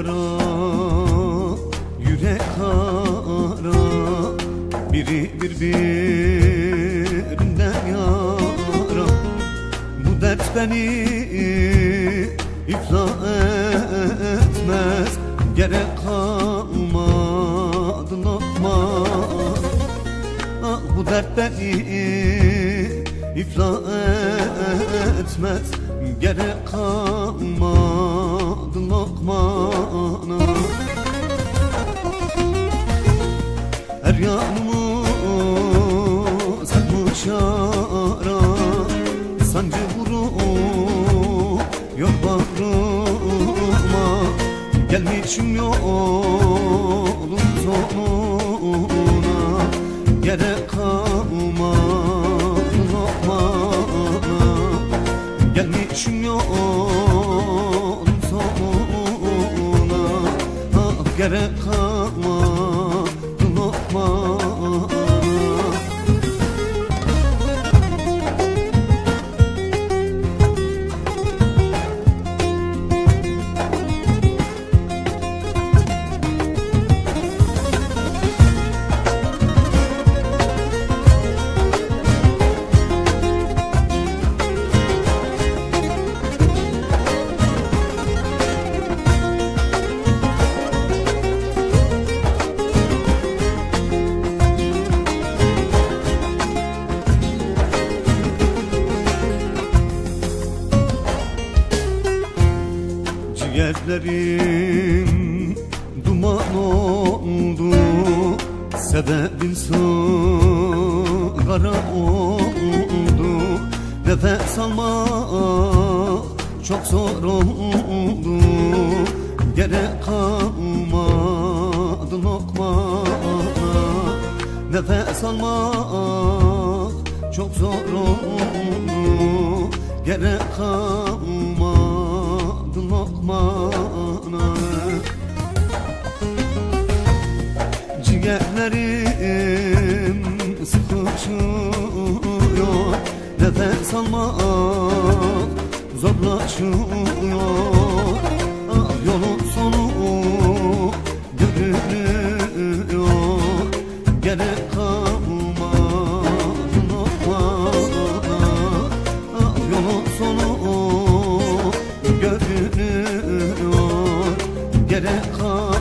kara Yürek kara. Biri birbirinden yara. Bu dert beni ifla etmez. Gerek kalmadı lokma Ah bu dert beni ifla etmez. Gerek kalmadı lokma bağrıma Gelmişim yolun sonuna. Gerek kalmadı lokmana. Gelmişim yolun Ciğerlerim duman oldu Sebebin sigara oldu. Nefes almak çok zor oldu Gerek kalmadı lokmana Nefes almak çok zor oldu Gerek kalmadı lokmana Ciğerlerim sıkışıyor Nefes almak zorlaşıyor. Ah yolun sonu görünüyor. Gerek kalmadı lokmana Ah yolun sonu görünüyor kal